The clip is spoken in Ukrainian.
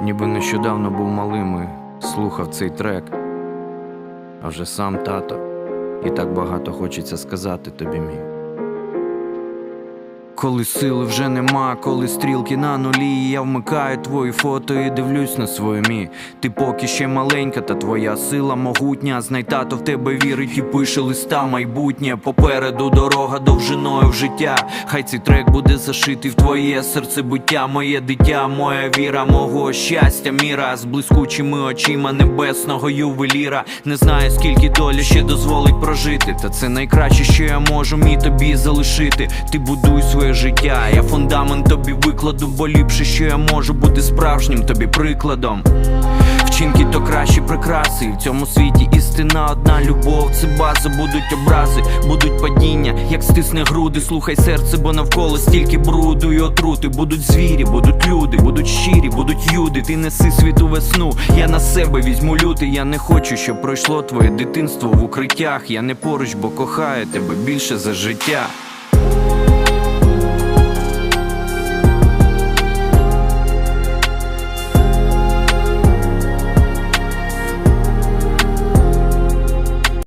Ніби нещодавно був малим і слухав цей трек, а вже сам тато, і так багато хочеться сказати тобі мій. Коли сили вже нема, коли стрілки на нулі, я вмикаю твої фото і дивлюсь на свою мі. Ти поки ще маленька, та твоя сила могутня. Знай тато в тебе вірить і пише листа майбутнє. Попереду дорога довжиною в життя. Хай цей трек буде зашитий в твоє серце буття, моє дитя, моя віра, мого щастя, міра з блискучими очима небесного ювеліра. Не знаю, скільки доля ще дозволить прожити. Та це найкраще, що я можу мій тобі залишити. Ти будуй своє життя, я фундамент тобі викладу, бо ліпше, що я можу бути справжнім тобі прикладом. Вчинки то кращі прикраси, в цьому світі істина одна любов, це база, будуть образи, будуть падіння, як стисне груди, слухай серце, бо навколо стільки бруду і отрути. Будуть звірі, будуть люди, будуть щирі, будуть юди. Ти неси світу весну. Я на себе візьму лютий. Я не хочу, щоб пройшло твоє дитинство в укриттях. Я не поруч, бо кохаю тебе більше за життя.